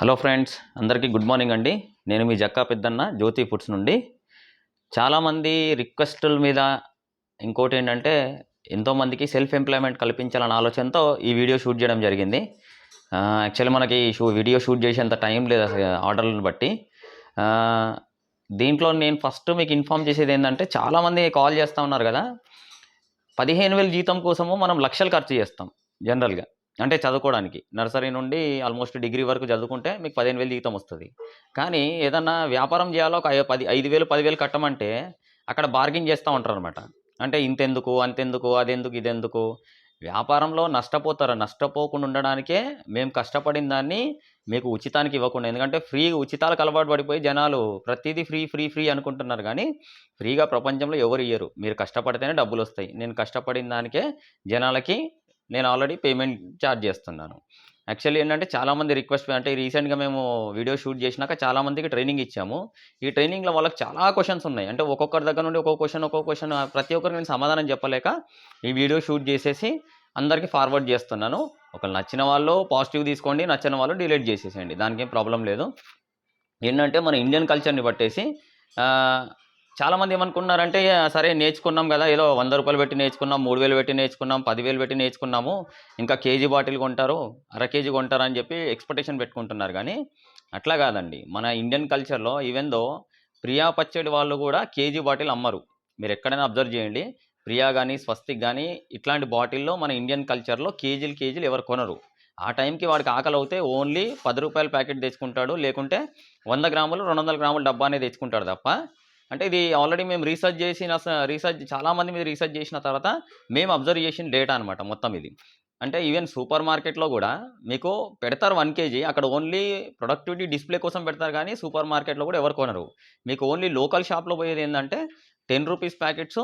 Hello friends అందరికీ good morning అండి. నేను మీ జక్కా పెద్దన్న జ్యోతి ఫుడ్స్ నుండి. చాలామంది రిక్వెస్టుల మీద ఇంకోటి ఏంటంటే ఎంతోమందికి సెల్ఫ్ ఎంప్లాయ్మెంట్ కల్పించాలన్న ఆలోచనతో ఈ వీడియో షూట్ చేయడం జరిగింది. యాక్చువల్లీ మనకి షూ వీడియో షూట్ చేసేంత టైం లేదు అసలు ఆర్డర్లను బట్టి. దీంట్లో నేను ఫస్ట్ మీకు ఇన్ఫామ్ చేసేది ఏంటంటే చాలామంది కాల్ చేస్తూ ఉన్నారు కదా. పదిహేను వేల జీతం కోసము మనం లక్షలు ఖర్చు చేస్తాం జనరల్గా. అంటే చదువుకోవడానికి. నర్సరీ నుండి ఆల్మోస్ట్ డిగ్రీ వరకు చదువుకుంటే మీకు పదిహేను వేలు జీతం వస్తుంది. కానీ ఏదన్నా వ్యాపారం చేయాలో ఒక పది ఐదు వేలు పదివేలు కట్టమంటే అక్కడ బార్గెన్ చేస్తూ ఉంటారు అనమాట అంటే ఇంతెందుకు అంతెందుకు అదెందుకు ఇదెందుకు? వ్యాపారంలో నష్టపోతారు? నష్టపోకుండా ఉండడానికే మేము కష్టపడిన దాన్ని మీకు ఉచితానికి ఇవ్వకుండా ఎందుకంటే ఫ్రీ ఉచితాలకు అలవాటు పడిపోయి జనాలు ప్రతిదీ ఫ్రీ ఫ్రీ ఫ్రీ అనుకుంటున్నారు కానీ ఫ్రీగా ప్రపంచంలో ఎవరు ఇయ్యరు. మీరు కష్టపడితేనే డబ్బులు వస్తాయి. నేను కష్టపడిన దానికే జనాలకి నేను ఆల్రెడీ పేమెంట్ ఛార్జ్ చేస్తున్నాను. యాక్చువల్లీ ఏంటంటే చాలామంది రిక్వెస్ట్ అంటే రీసెంట్గా మేము వీడియో షూట్ చేసినాక చాలామందికి ట్రైనింగ్ ఇచ్చాము. ఈ ట్రైనింగ్లో వాళ్ళకి చాలా క్వశ్చన్స్ ఉన్నాయి. అంటే ఒక్కొక్కరి దగ్గర నుండి ఒక్కొక్క క్వశ్చన్ ఒక్కొక్క క్వశ్చన్ ప్రతి ఒక్కరికి నేను సమాధానం చెప్పలేక ఈ వీడియో షూట్ చేసేసి అందరికీ ఫార్వర్డ్ చేస్తున్నాను. ఒకళ్ళు నచ్చిన వాళ్ళు పాజిటివ్ తీసుకోండి నచ్చిన వాళ్ళు డిలీట్ చేసేసేయండి. దానికి ఏం ప్రాబ్లం లేదు. ఏంటంటే మన ఇండియన్ కల్చర్ని పట్టేసి చాలామంది ఏమనుకున్నారంటే సరే నేర్చుకున్నాం కదా ఏదో వంద రూపాయలు పెట్టి నేర్చుకున్నాం మూడు వేలు పెట్టి నేర్చుకున్నాం పదివేలు పెట్టి నేర్చుకున్నాము ఇంకా కేజీ బాటిల్ కొంటారు అర కేజీ కొంటారు అని చెప్పి ఎక్స్పెక్టేషన్ పెట్టుకుంటున్నారు. కానీ అట్లా కాదండి. మన ఇండియన్ కల్చర్లో ఈవెన్ దో ప్రియా పచ్చడి వాళ్ళు కూడా కేజీ బాటిల్ అమ్మరు. మీరు ఎక్కడైనా అబ్జర్వ్ చేయండి. ప్రియా కానీ స్వస్తిక్ కానీ ఇట్లాంటి బాటిల్లో మన ఇండియన్ కల్చర్లో కేజీలు కేజీలు ఎవరు కొనరు. ఆ టైంకి వాడికి ఆకలి అవుతే ఓన్లీ పది రూపాయల ప్యాకెట్ తెచ్చుకుంటాడు. లేకుంటే వంద గ్రాములు రెండు వందల గ్రాముల డబ్బా అనేది తెచ్చుకుంటాడు తప్ప అంటే ఇది ఆల్రెడీ మేము రీసెర్చ్ చేసిన రీసెర్చ్ చాలామంది మీద రీసెర్చ్ చేసిన తర్వాత మేము అబ్జర్వ్ చేసిన డేటా అనమాట మొత్తం ఇది. అంటే ఈవెన్ సూపర్ మార్కెట్లో కూడా మీకు పెడతారు వన్ కేజీ అక్కడ ఓన్లీ ప్రొడక్టివిటీ డిస్ప్లే కోసం పెడతారు కానీ సూపర్ మార్కెట్లో కూడా ఎవరు కొనరు. మీకు ఓన్లీ లోకల్ షాప్లో పోయేది ఏంటంటే ten rupees packets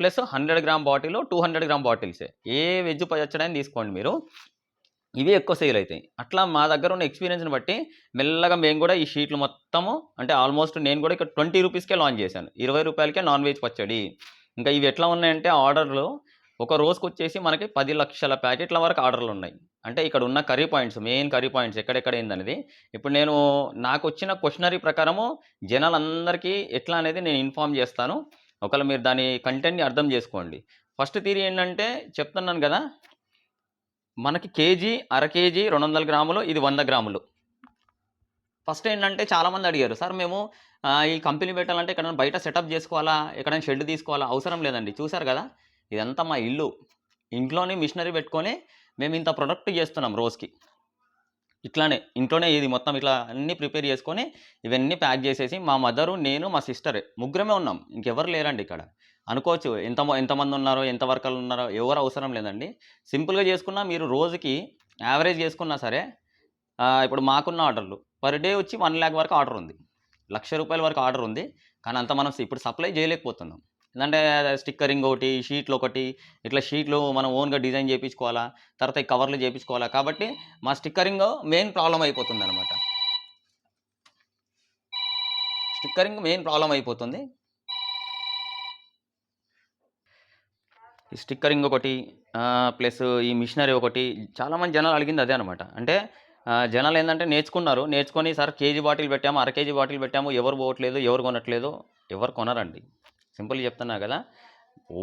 plus hundred gram bottle two hundred gram బాటిల్సే. ఏ వెజ్ పచ్చడని తీసుకోండి మీరు. ఇవి ఎక్కువ సేల్ అవుతాయి అట్లా మా దగ్గర ఉన్న ఎక్స్పీరియన్స్ని బట్టి మెల్లగా మేము కూడా ఈ షీట్లు మొత్తము అంటే ఆల్మోస్ట్ నేను కూడా ఇక్కడ ట్వంటీ రూపీస్కే లాంచ్ చేశాను. ఇరవై రూపాయలకే నాన్ వెజ్ పచ్చడి. ఇంకా ఇవి ఎట్లా ఉన్నాయంటే ఆర్డర్లు ఒక రోజుకి వచ్చేసి మనకి పది లక్షల ప్యాకెట్ల వరకు ఆర్డర్లు ఉన్నాయి. అంటే ఇక్కడ ఉన్న curry points main curry points ఎక్కడెక్కడ ఏందనేది ఇప్పుడు నేను నాకు వచ్చిన క్వశ్చనరీ ప్రకారము జనాలందరికీ ఎట్లా అనేది నేను ఇన్ఫామ్ చేస్తాను. ఒకవేళ మీరు దాని కంటెంట్ని అర్థం చేసుకోండి. ఫస్ట్ థీరీ ఏంటంటే చెప్తున్నాను కదా మనకి కేజీ అర కేజీ రెండు వందల గ్రాములు ఇది వంద గ్రాములు. ఫస్ట్ ఏంటంటే చాలామంది అడిగారు సార్ మేము ఈ కంపెనీ పెట్టాలంటే ఎక్కడైనా బయట సెటప్ చేసుకోవాలా? ఎక్కడైనా షెడ్ తీసుకోవాలా? అవసరం లేదండి. చూసారు కదా? ఇదంతా మా ఇల్లు. ఇంట్లోనే మిషనరీ పెట్టుకొని మేము ఇంత ప్రొడక్ట్ చేస్తున్నాం రోజుకి. ఇట్లానే ఇంట్లోనే ఇది మొత్తం ఇట్లా అన్నీ ప్రిపేర్ చేసుకొని ఇవన్నీ ప్యాక్ చేసేసి మా మదరు నేను మా సిస్టర్ ముగ్గురమే ఉన్నాం. ఇంకెవరు లేరండి ఇక్కడ. అనుకోవచ్చు. ఎంత ఎంతమంది ఉన్నారో ఎంత వర్కర్లు ఉన్నారో ఎవరు అవసరం లేదండి. సింపుల్గా చేసుకున్నా మీరు రోజుకి యావరేజ్ చేసుకున్నా సరే ఇప్పుడు మాకున్న ఆర్డర్లు పర్ డే వచ్చి వన్ ల్యాక్ వరకు ఆర్డర్ ఉంది. లక్ష రూపాయల వరకు ఆర్డర్ ఉంది. కానీ అంత మనం ఇప్పుడు సప్లై చేయలేకపోతున్నాం. ఎందుకంటే స్టిక్కరింగ్ ఒకటి షీట్లు ఒకటి ఇట్లా షీట్లు మనం ఓన్గా డిజైన్ చేయించుకోవాలా తర్వాత ఈ కవర్లు చేయించుకోవాలా కాబట్టి మా స్టిక్కరింగ్ మెయిన్ ప్రాబ్లం అయిపోతుంది అనమాట స్టిక్కరింగ్ మెయిన్ ప్రాబ్లం అయిపోతుంది. ఈ స్టిక్కరింగ్ ఒకటి ప్లస్ ఈ మిషనరీ ఒకటి చాలామంది జనాలు అడిగింది అదే అనమాట అంటే జనాలు ఏంటంటే నేర్చుకున్నారు. నేర్చుకొని సార్ కేజీ బాటిల్ పెట్టాము అర కేజీ బాటిల్ పెట్టాము ఎవరు పోవట్లేదు ఎవరు కొనట్లేదు ఎవరు కొనరండి. సింపుల్ చెప్తున్నా కదా.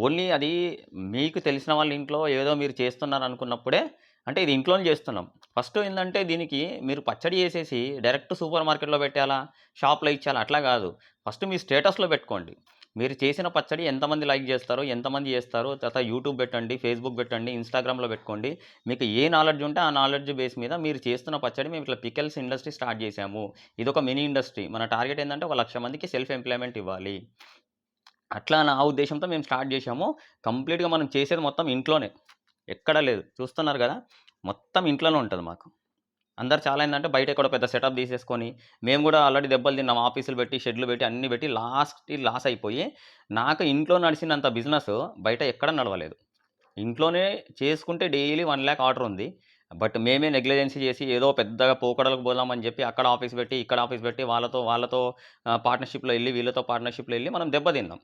ఓన్లీ అది మీకు తెలిసిన వాళ్ళ ఇంట్లో ఏదో మీరు చేస్తున్నారు అనుకున్నప్పుడే అంటే ఇది ఇంట్లోనే చేస్తున్నాం. ఫస్ట్ ఏంటంటే దీనికి మీరు పచ్చడి చేసేసి డైరెక్ట్ సూపర్ మార్కెట్లో పెట్టాలా షాప్లో ఇచ్చాలా అట్లా కాదు. ఫస్ట్ మీ స్టేటస్లో పెట్టుకోండి. మీరు చేసిన పచ్చడి ఎంతమంది లైక్ చేస్తారో ఎంతమంది చేస్తారో తర్వాత యూట్యూబ్ పెట్టండి ఫేస్బుక్ పెట్టండి ఇన్స్టాగ్రామ్లో పెట్టుకోండి. మీకు ఏ నాలెడ్జ్ ఉంటే ఆ నాలెడ్జ్ బేస్ మీద మీరు చేస్తున్న పచ్చడి మేము ఇట్లా పికెల్స్ ఇండస్ట్రీ స్టార్ట్ చేసాము ఇది ఒక మినీ ఇండస్ట్రీ. మన టార్గెట్ ఏంటంటే ఒక లక్ష మందికి సెల్ఫ్ ఎంప్లాయ్మెంట్ ఇవ్వాలి. అట్లా నా ఉద్దేశంతో మేము స్టార్ట్ చేసాము కంప్లీట్గా మనం చేసేది మొత్తం ఇంట్లోనే. ఎక్కడ లేదు. చూస్తున్నారు కదా? మొత్తం ఇంట్లోనే ఉంటుంది మాకు. అందరు చాలా ఏంటంటే బయట ఎక్కడో పెద్ద సెటప్ తీసేసుకొని మేము కూడా ఆల్రెడీ దెబ్బలు తిన్నాం. ఆఫీసులు పెట్టి షెడ్లు పెట్టి అన్ని పెట్టి లాస్ట్ లాస్ అయిపోయి నాకు ఇంట్లో నడిచినంత బిజినెస్ బయట ఎక్కడ నడవలేదు. ఇంట్లోనే చేసుకుంటే డైలీ వన్ ల్యాక్ ఆర్డర్ ఉంది. బట్ మేమే నెగ్లిజెన్సీ చేసి ఏదో పెద్దగా పోకడలకు పోదామని చెప్పి అక్కడ ఆఫీస్ పెట్టి ఇక్కడ ఆఫీస్ పెట్టి వాళ్ళతో వాళ్ళతో పార్ట్నర్షిప్లో వెళ్ళి వీళ్ళతో పార్ట్నర్షిప్లో వెళ్ళి మనం దెబ్బతిన్నాం.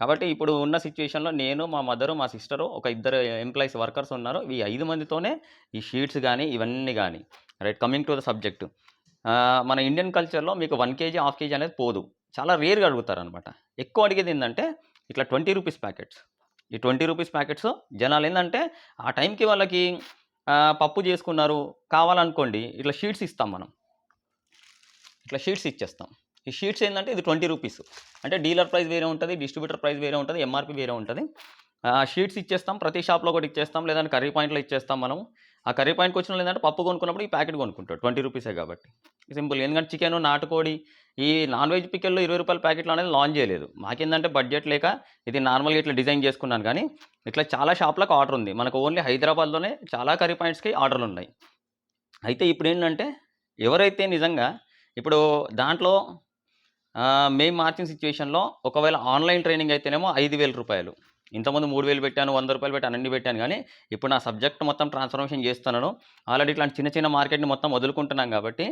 కాబట్టి ఇప్పుడు ఉన్న సిచ్యువేషన్లో నేను మా మదరు మా సిస్టరు ఒక ఇద్దరు ఎంప్లాయీస్ వర్కర్స్ ఉన్నారు. ఈ ఐదు మందితోనే ఈ షీట్స్ కానీ ఇవన్నీ కానీ right coming to the subject మన ఇండియన్ కల్చర్‌లో మీకు వన్ కేజీ, హాఫ్ కేజీ అనేది పోదు. చాలా రేర్‌గా అడుగుతారనమాట. ఎక్కువ అడిగేది ఏంటంటే ఇట్లా ట్వంటీ రూపీస్ ప్యాకెట్స్. ఈ ట్వంటీ రూపీస్ ప్యాకెట్స్ జనాలు ఏంటంటే ఆ టైంకి వాళ్ళకి పప్పు చేసుకున్నారు కావాలనుకోండి ఇట్లా షీట్స్ ఇస్తాం మనం. ఇట్లా షీట్స్ ఇచ్చేస్తాం. ఈ షీట్స్ ఏంటంటే ఇది ట్వంటీ రూపీస్ అంటే డీలర్ ప్రైస్ వేరే ఉంటుంది డిస్ట్రిబ్యూటర్ ప్రైస్ వేరే ఉంటుంది ఎంఆర్‌పీ వేరే ఉంటుంది షీట్స్ ఇచ్చేస్తాం. ప్రతి షాప్‌లో ఒకటి ఇచ్చేస్తాం. లేదంటే కర్రీ పాయింట్‌లో ఇచ్చేస్తాం మనం. ఆ కర్రీ పాయింట్‌కి వచ్చినోళ్ళు లేదంటే పప్పు కొనుక్కున్నప్పుడు ఈ ప్యాకెట్ కొనుక్కుంటాడు. ట్వంటీ రూపీసే కాబట్టి. సింపుల్. ఎందుకంటే చికెన్ నాటుకోడి ఈ నాన్ వెజ్ పికెల్లో ఇరవై రూపాయల ప్యాకెట్లు అనేది లాంచ్ చేయలేదు. మాకేందంటే బడ్జెట్ లేక ఇది నార్మల్‌గా ఇట్లా డిజైన్ చేసుకున్నాను కానీ ఇట్లా చాలా షాప్‌లకు ఆర్డర్ ఉంది. మనకు ఓన్లీ హైదరాబాద్‌లోనే చాలా కర్రీ పాయింట్స్‌కి ఆర్డర్లు ఉన్నాయి అయితే ఇప్పుడేంటంటే ఎవరైతే నిజంగా ఇప్పుడు దాంట్లో మే మేము మార్చిన ఒకవేళ ఆన్‌లైన్ ట్రైనింగ్ అయితేనేమో ఐదు వేల రూపాయలు ఇంతకుముందు 3000 పెట్టాను, వంద రూపాయలు పెట్టాను, అన్ని పెట్టాను కానీ ఇప్పుడు నా సబ్జెక్ట్ మొత్తం ట్రాన్స్‌ఫర్మేషన్ చేస్తున్నాను. ఆల్రెడీ ఇట్లాంటి చిన్న చిన్న మార్కెట్‌ని మొత్తం వదులుకుంటున్నాం కాబట్టి,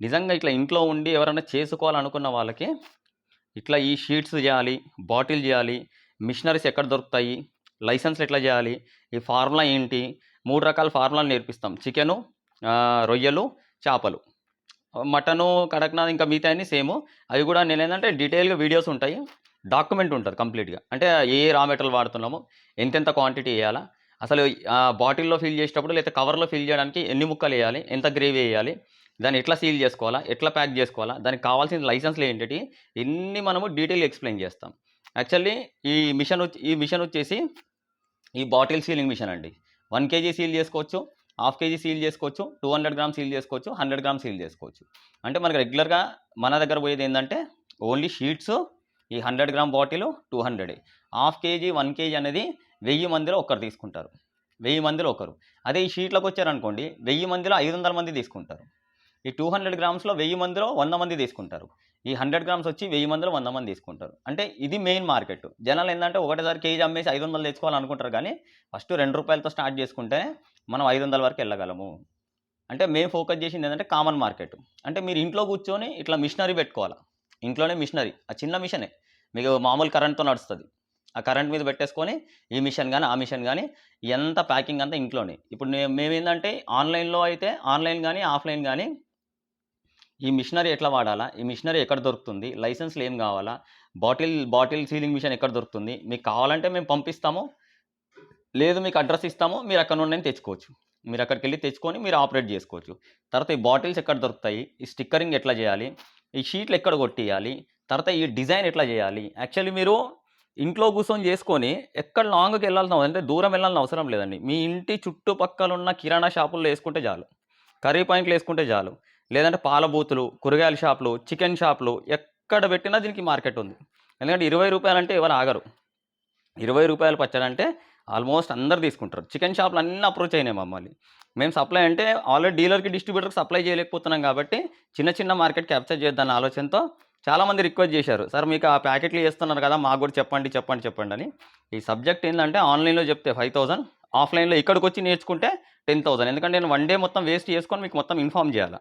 నిజంగా ఇట్లా ఇంట్లో ఉండి ఎవరైనా చేసుకోవాలనుకున్న వాళ్ళకి ఇట్లా ఈ షీట్స్ చేయాలి, బాటిల్ చేయాలి, మిషనరీస్ ఎక్కడ దొరుకుతాయి, లైసెన్స్‌లు ఎట్లా చేయాలి, ఈ ఫార్ములా ఏంటి, మూడు రకాల ఫార్ములాలు నేర్పిస్తాం. చికెను, రొయ్యలు, చేపలు. మటను, కడక్నాథ్ ఇంకా మిగతా అన్నీ సేమ్ అవి కూడా నేనేందంటే డీటెయిల్‌గా వీడియోస్ ఉంటాయి. డాక్యుమెంట్ ఉంటుంది కంప్లీట్‌గా. అంటే ఏ రా మెటీరియల్ వాడుతున్నాము, ఎంతెంత క్వాంటిటీ వేయాలా అసలు ఆ బాటిల్‌లో ఫిల్ చేసేటప్పుడు లేకపోతే కవర్‌లో ఫిల్ చేయడానికి ఎన్ని ముక్కలు వేయాలి ఎంత గ్రేవీ వేయాలి దాన్ని ఎట్లా సీల్ చేసుకోవాలా, ఎట్లా ప్యాక్ చేసుకోవాలా, దానికి కావాల్సిన లైసెన్స్‌లు ఏంటి ఎన్ని మనము డీటెయిల్ ఎక్స్‌ప్లెయిన్ చేస్తాం. యాక్చువల్లీ ఈ మిషన్ వచ్చి ఈ మిషన్ వచ్చేసి ఈ బాటిల్ సీలింగ్ మిషన్ అండి. వన్ కేజీ సీల్ చేసుకోవచ్చు, హాఫ్ కేజీ సీల్ చేసుకోవచ్చు, టూ హండ్రెడ్ గ్రామ్ సీల్ చేసుకోవచ్చు, హండ్రెడ్ గ్రామ్ సీల్ చేసుకోవచ్చు. అంటే మనకి రెగ్యులర్‌గా మన దగ్గర పోయేది ఏంటంటే ఓన్లీ షీట్స్, ఈ 100 gram bottle two hundred half K G, one K G అనేది వెయ్యి మందిలో ఒకరు తీసుకుంటారు. వెయ్యి మందిలో ఒకరు. అదే ఈ షీట్‌లకొచ్చారనుకోండి 1000 మందిలో 500 మంది తీసుకుంటారు. ఈ 200 గ్రామ్స్‌లో వెయ్యి మందిలో వంద మంది తీసుకుంటారు. ఈ 100 గ్రామ్స్ వచ్చి వెయ్యి మందిలో వంద మంది తీసుకుంటారు. అంటే ఇది మెయిన్ మార్కెట్. జనాలు ఏంటంటే ఒకటేసారి కేజీ అమ్మేసి 500 తెచ్చుకోవాలనుకుంటారు కానీ ఫస్ట్ రెండు రూపాయలతో స్టార్ట్ చేసుకుంటే మనం 500 వరకు వెళ్ళగలము అంటే మేము ఫోకస్ చేసింది ఏంటంటే కామన్ మార్కెట్. అంటే మీరు ఇంట్లో కూర్చొని ఇట్లా మిషనరీ పెట్టుకోవాలా. ఇంట్లోనే మిషనరీ. ఆ చిన్న మిషనే. మీకు మామూలు కరెంట్‌తో నడుస్తుంది ఆ కరెంట్ మీద పెట్టేసుకొని ఈ మిషన్ కానీ ఆ మిషన్ కానీ ఎంత ప్యాకింగ్ అంతా ఇంట్లోనే. ఇప్పుడు మేము మేమేందంటే ఆన్‌లైన్‌లో అయితే ఆన్‌లైన్ కానీ ఆఫ్‌లైన్ కానీ ఈ మిషనరీ ఎట్లా వాడాలా, ఈ మిషనరీ ఎక్కడ దొరుకుతుంది, లైసెన్స్‌లు ఏం కావాలా, బాటిల్ బాటిల్ సీలింగ్ మిషన్ ఎక్కడ దొరుకుతుంది, మీకు కావాలంటే మేము పంపిస్తాము. లేదు మీకు అడ్రస్ ఇస్తాము. మీరు అక్కడ నుండి తెచ్చుకోవచ్చు. మీరు అక్కడికి వెళ్ళి తెచ్చుకొని మీరు ఆపరేట్ చేసుకోవచ్చు. తర్వాత ఈ బాటిల్స్ ఎక్కడ దొరుకుతాయి, ఈ స్టిక్కరింగ్ ఎట్లా చేయాలి, ఈ షీట్లు ఎక్కడ కొట్టియాలి, తర్వాత ఈ డిజైన్ ఎట్లా చేయాలి. యాక్చువల్లీ మీరు ఇంట్లో కూర్చొని చేసుకొని ఎక్కడ లాంగ్‌కి వెళ్ళాల్సిన అంటే దూరం వెళ్ళాల్సిన అవసరం లేదండి. మీ ఇంటి చుట్టుపక్కల ఉన్న కిరాణా షాపుల్లో వేసుకుంటే చాలు. కర్రీ పాయింట్లు వేసుకుంటే చాలు. లేదంటే పాల బూతులు, కూరగాయల షాపులు, చికెన్ షాపులు ఎక్కడ పెట్టినా దీనికి మార్కెట్ ఉంది. ఎందుకంటే ఇరవై రూపాయలు అంటే ఎవరు ఆగరు. ఇరవై రూపాయలు పచ్చడంటే ఆల్మోస్ట్ అందరు తీసుకుంటారు. చికెన్ షాపులు అన్నీ అప్రోచ్ అయినాయి మమ్మల్ని. మేము సప్లై అంటే ఆల్రెడీ డీలర్‌కి, డిస్ట్రిబ్యూటర్‌కి సప్లై చేయలేకపోతున్నాం కాబట్టి చిన్న చిన్న మార్కెట్ క్యాప్చర్ చేద్దాం ఆలోచనతో చాలామంది రిక్వెస్ట్ చేశారు. సార్ మీకు ఆ ప్యాకెట్లు చేస్తున్నారు కదా! మాకు కూడా చెప్పండి, చెప్పండి, చెప్పండి అని. ఈ సబ్జెక్ట్ ఏంటంటే ఆన్‌లైన్‌లో చెప్తే 5000 ఆఫ్‌లైన్‌లో ఇక్కడికి వచ్చి నేర్చుకుంటే 10000 ఎందుకంటే నేను వన్ డే మొత్తం వేస్ట్ చేసుకొని మీకు మొత్తం ఇన్ఫార్మ్ చేయాలి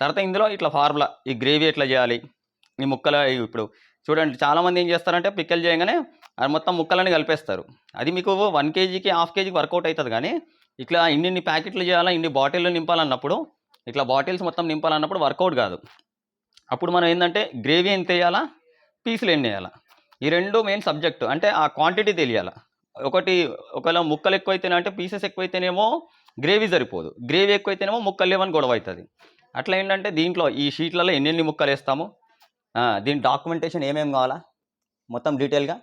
తర్వాత ఇందులో ఇట్లా ఫార్ములా ఈ గ్రేవీ ఎట్లా చేయాలి, ఈ ముక్కలు ఇప్పుడు చూడండి చాలామంది ఏం చేస్తారంటే పిక్కలు చేయగానే అది మొత్తం ముక్కలని కలిపేస్తారు. అది మీకు వన్ కేజీకి, హాఫ్ కేజీకి వర్కౌట్ అవుతుంది కానీ ఇట్లా ఇన్నిన్ని ప్యాకెట్లు చేయాలా, ఇన్ని బాటిల్‌లు నింపాలన్నప్పుడు, ఇట్లా బాటిల్స్ మొత్తం నింపాలన్నప్పుడు వర్కౌట్ కాదు. అప్పుడు మనం ఏంటంటే గ్రేవీ ఎంత వేయాలా పీసులు ఎన్ని వేయాలా ఈ రెండు మెయిన్ సబ్జెక్ట్. అంటే ఆ క్వాంటిటీ తెలియాలా ఒకటి ఒకవేళ ముక్కలు ఎక్కువైతేనే అంటే పీసెస్ ఎక్కువైతేనేమో గ్రేవీ సరిపోదు. గ్రేవీ ఎక్కువైతేనేమో ముక్కలు లేవని గొడవ అవుతుంది అట్లా ఏంటంటే దీంట్లో ఈ షీట్లలో ఎన్నెన్ని ముక్కలు వేస్తాము దీని డాక్యుమెంటేషన్ ఏమేమి కావాలా, మొత్తం డీటెయిల్‌గా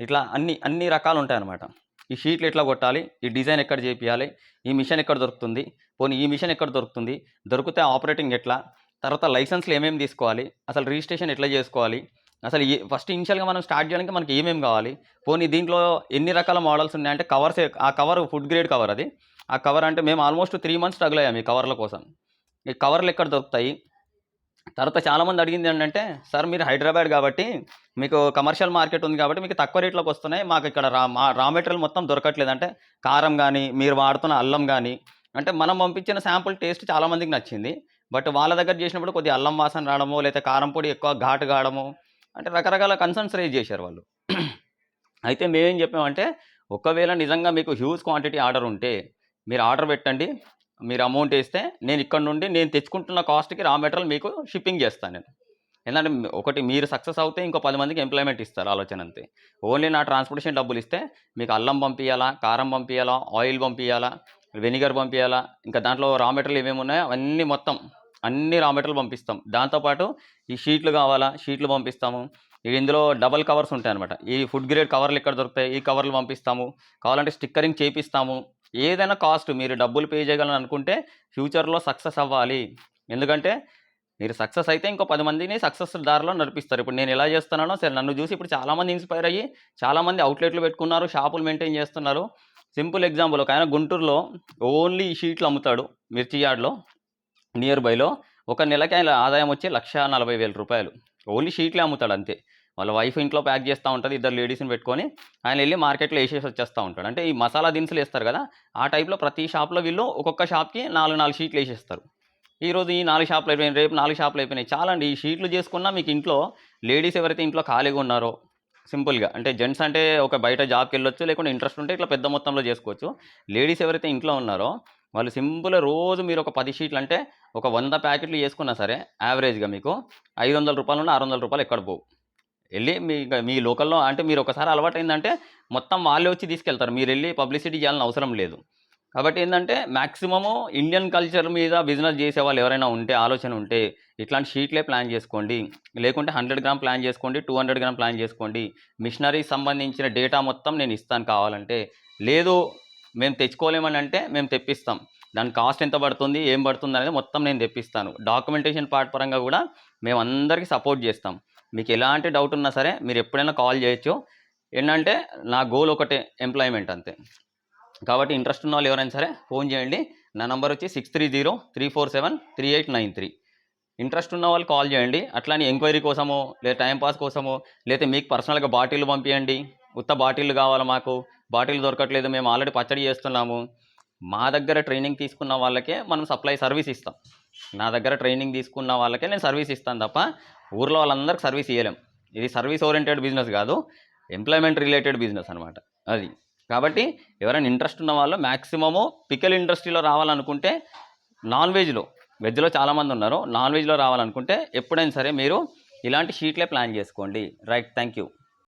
ఇట్లా అన్ని అన్ని రకాలు ఉంటాయన్నమాట. ఈ షీట్లు ఎట్లా కొట్టాలి, ఈ డిజైన్ ఎక్కడ చేపియాలి, ఈ మిషన్ ఎక్కడ దొరుకుతుంది, పోనీ ఈ మిషన్ ఎక్కడ దొరుకుతుంది, దొరికితే ఆపరేటింగ్ ఎట్లా, తర్వాత లైసెన్స్‌లు ఏమేమి తీసుకోవాలి, అసలు రిజిస్ట్రేషన్ ఎట్లా చేసుకోవాలి, అసలు ఏ ఫస్ట్ ఇనిషియల్‌గా మనం స్టార్ట్ చేయడానికి మనకి ఏమేమి కావాలి, పోనీ దీంట్లో ఎన్ని రకాల మోడల్స్ ఉన్నాయంటే కవర్స్ ఆ కవర్ ఫుడ్ గ్రేడ్ కవర్ అది. ఆ కవర్ అంటే మేము ఆల్మోస్ట్ త్రీ మంత్స్ స్ట్రగుల్ అయ్యాము ఈ కవర్ల కోసం. ఈ కవర్లు ఎక్కడ దొరుకుతాయి, తర్వాత చాలామంది అడిగింది ఏంటంటే, సార్ మీరు హైదరాబాద్ కాబట్టి మీకు కమర్షియల్ మార్కెట్ ఉంది కాబట్టి మీకు తక్కువ రేట్‌లోకి వస్తున్నాయి. మాకు ఇక్కడ రా మా రా మెటీరియల్ మొత్తం దొరకట్లేదు. అంటే కారం కానీ మీరు వాడుతున్న అల్లం కానీ అంటే మనం పంపించిన శాంపుల్ టేస్ట్ చాలామందికి నచ్చింది. బట్ వాళ్ళ దగ్గర చేసినప్పుడు కొద్దిగా అల్లం వాసన రావడమో, లేకపోతే కారం పొడి ఎక్కువ ఘాటు కావడము అంటే రకరకాల కన్సర్న్స్ రేజ్ చేశారు వాళ్ళు. అయితే మేమేం చెప్పామంటే, ఒకవేళ నిజంగా మీకు హ్యూజ్ క్వాంటిటీ ఆర్డర్ ఉంటే, మీరు ఆర్డర్ పెట్టండి. మీరు అమౌంట్ వేస్తే నేను ఇక్కడ నుండి నేను తెచ్చుకుంటున్న కాస్ట్కి రా మెటీరియల్ మీకు షిప్పింగ్ చేస్తాను నేను. ఎందుకంటే ఒకటి మీరు సక్సెస్ అవుతే ఇంకో పది మందికి ఎంప్లాయ్మెంట్ ఇస్తారు ఆలోచన అంతే. ఓన్లీ నా ట్రాన్స్పోర్టేషన్ డబ్బులు ఇస్తే మీకు అల్లం పంపించాలా కారం పంపించాలా ఆయిల్ పంపించాలా వెనిగర్ పంపించాలా ఇంకా దాంట్లో రా మెటీరియల్ ఏమేమి ఉన్నాయో అవన్నీ మొత్తం అన్ని రా మెటీరియల్ పంపిస్తాం. దాంతోపాటు ఈ షీట్లు కావాలా షీట్లు పంపిస్తాము. ఇందులో డబల్ కవర్స్ ఉంటాయి అనమాట ఈ ఫుడ్ గ్రేడ్ కవర్లు ఇక్కడ దొరుకుతాయి? ఈ కవర్లు పంపిస్తాము. కావాలంటే స్టిక్కరింగ్ చేపిస్తాము. ఏదైనా కాస్ట్ మీరు డబ్బులు పే చేయగలను అనుకుంటే ఫ్యూచర్లో సక్సెస్ అవ్వాలి. ఎందుకంటే మీరు సక్సెస్ అయితే ఇంకో పది మందిని సక్సెస్ దారిలో నడిపిస్తారు. ఇప్పుడు నేను ఎలా చేస్తున్నానో సరే నన్ను చూసి ఇప్పుడు చాలామంది ఇన్స్పైర్ అయ్యి చాలామంది అవుట్లెట్లు పెట్టుకున్నారు షాపులు మెయింటైన్ చేస్తున్నారు. సింపుల్ ఎగ్జాంపుల్ ఒక ఆయన గుంటూరులో ఓన్లీ షీట్లు అమ్ముతాడు మిర్చి యార్డ్లో నియర్ బైలో. ఒక నెలకి ఆయన ఆదాయం వచ్చి లక్ష నలభై వేల రూపాయలు. ఓన్లీ షీట్లే అమ్ముతాడు అంతే. వాళ్ళ వైఫ్ ఇంట్లో ప్యాక్ చేస్తూ ఉంటుంది ఇద్దరు లేడీస్ని పెట్టుకొని ఆయన వెళ్ళి మార్కెట్లో వేసేసి వచ్చేస్తూ ఉంటాడు. అంటే ఈ మసాలా దినుసులు వేస్తారు కదా ఆ టైప్లో ప్రతి షాప్లో వీళ్ళు ఒక్కొక్క షాప్కి నాలుగు నాలుగు షీట్లు వేసేస్తారు. ఈరోజు ఈ నాలుగు షాపులు అయిపోయినాయి రేపు నాలుగు షాపులు అయిపోయినాయి. చాలా ఈ షీట్లు చేసుకున్నా మీకు ఇంట్లో లేడీస్ ఎవరైతే ఇంట్లో ఖాళీగా ఉన్నారో సింపుల్గా అంటే జెంట్స్ అంటే ఒక బయట జాబ్కి వెళ్ళొచ్చు లేకుంటే ఇంట్రెస్ట్ ఉంటే ఇట్లా పెద్ద మొత్తంలో చేసుకోవచ్చు. లేడీస్ ఎవరైతే ఇంట్లో ఉన్నారో వాళ్ళు సింపుల్ రోజు మీరు ఒక పది షీట్లు అంటే ఒక వంద ప్యాకెట్లు చేసుకున్నా సరే యావరేజ్గా మీకు ఐదు వందల రూపాయలు ఉన్న ఆరు వందల రూపాయలు ఎక్కడ పోవు. వెళ్ళి మీ మీ లోకల్లో అంటే మీరు ఒకసారి అలవాటు ఏంటంటే మొత్తం వాళ్ళే వచ్చి తీసుకెళ్తారు. మీరు వెళ్ళి పబ్లిసిటీ చేయాలని అవసరం లేదు. కాబట్టి ఏంటంటే మ్యాక్సిమము ఇండియన్ కల్చర్ మీద బిజినెస్ చేసే వాళ్ళు ఎవరైనా ఉంటే ఆలోచన ఉంటే ఇట్లాంటి షీట్లే ప్లాన్ చేసుకోండి. లేకుంటే హండ్రెడ్ గ్రామ్ ప్లాన్ చేసుకోండి టూ హండ్రెడ్ గ్రామ్ ప్లాన్ చేసుకోండి. మిషనరీ సంబంధించిన డేటా మొత్తం నేను ఇస్తాను కావాలంటే. లేదు మేము తెచ్చుకోలేమని అంటే మేము తెప్పిస్తాం. దాని కాస్ట్ ఎంత పడుతుంది ఏం పడుతుంది అనేది మొత్తం నేను తెప్పిస్తాను. డాక్యుమెంటేషన్ పార్ట్ పరంగా కూడా మేము అందరికీ సపోర్ట్ చేస్తాం. మీకు ఎలాంటి డౌట్ ఉన్నా సరే మీరు ఎప్పుడైనా కాల్ చేయొచ్చు. ఏంటంటే నా గోల్ ఒకటే ఎంప్లాయ్మెంట్ అంతే. కాబట్టి ఇంట్రెస్ట్ ఉన్న వాళ్ళు ఎవరైనా సరే ఫోన్ చేయండి. నా నంబర్ వచ్చి six three zero three four seven three eight nine three interest ఉన్న వాళ్ళు కాల్ చేయండి. అట్లానే ఎంక్వైరీ కోసమో లేదా టైంపాస్ కోసమో లేదా మీకు పర్సనల్గా బాటిల్ పంపించండి ఉత్త బాటిల్ కావాలి మాకు? బాటిల్ దొరకట్లేదు మేము ఆల్రెడీ పచ్చడి చేస్తున్నాము. మా దగ్గర ట్రైనింగ్ తీసుకున్న వాళ్ళకే మనం సప్లై సర్వీస్ ఇస్తాం. నా దగ్గర ట్రైనింగ్ తీసుకున్న వాళ్ళకే నేను సర్వీస్ ఇస్తాను తప్ప ఊర్లో వాళ్ళందరికి సర్వీస్ ఇవ్వలేం ఇది సర్వీస్ ఓరియంటెడ్ బిజినెస్ కాదు ఎంప్లాయ్మెంట్ రిలేటెడ్ బిజినెస్ అనమాట అది. కాబట్టి ఎవరైనా ఇంట్రెస్ట్ ఉన్న వాళ్ళు మ్యాక్సిమము పికల్ ఇండస్ట్రీలో రావాలనుకుంటే నాన్ వెజ్లో వెజ్లో చాలామంది ఉన్నారు నాన్ వెజ్లో రావాలనుకుంటే ఎప్పుడైనా సరే మీరు ఇలాంటి షీట్లే ప్లాన్ చేసుకోండి. Right thank you.